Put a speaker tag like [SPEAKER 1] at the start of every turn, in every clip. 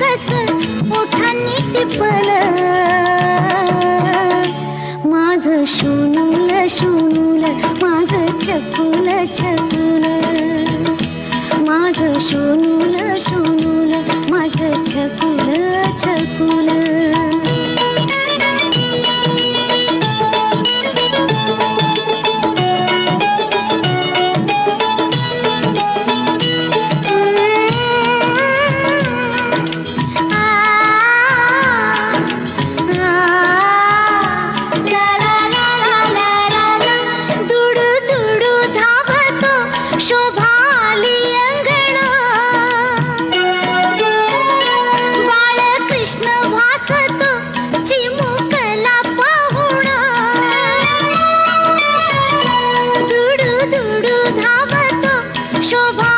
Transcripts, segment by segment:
[SPEAKER 1] कस ओठांनी टिपल माझ शूनुल शूनुल माझ चकुल चकुल माझ शूनुल शूनुल माझ चकुल चकुल शोभाली अंगणा. बाळ कृष्ण भासतो चिमुकला पाहुणा दुडू दुडू धावतो शोभा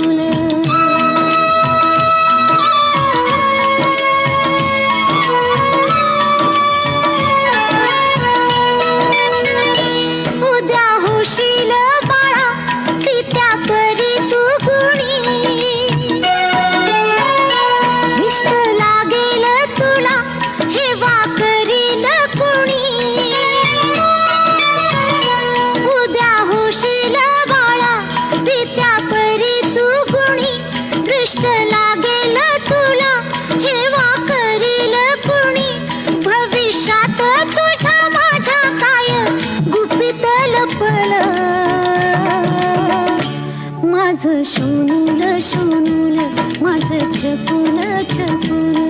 [SPEAKER 1] दृष्ट लागेल तुला. हेवा करील कुणी. भविष्यात तुझ्या माझ्या काय गुपित लपल. माझं शोनूल शोनूल माझं छपून छपून.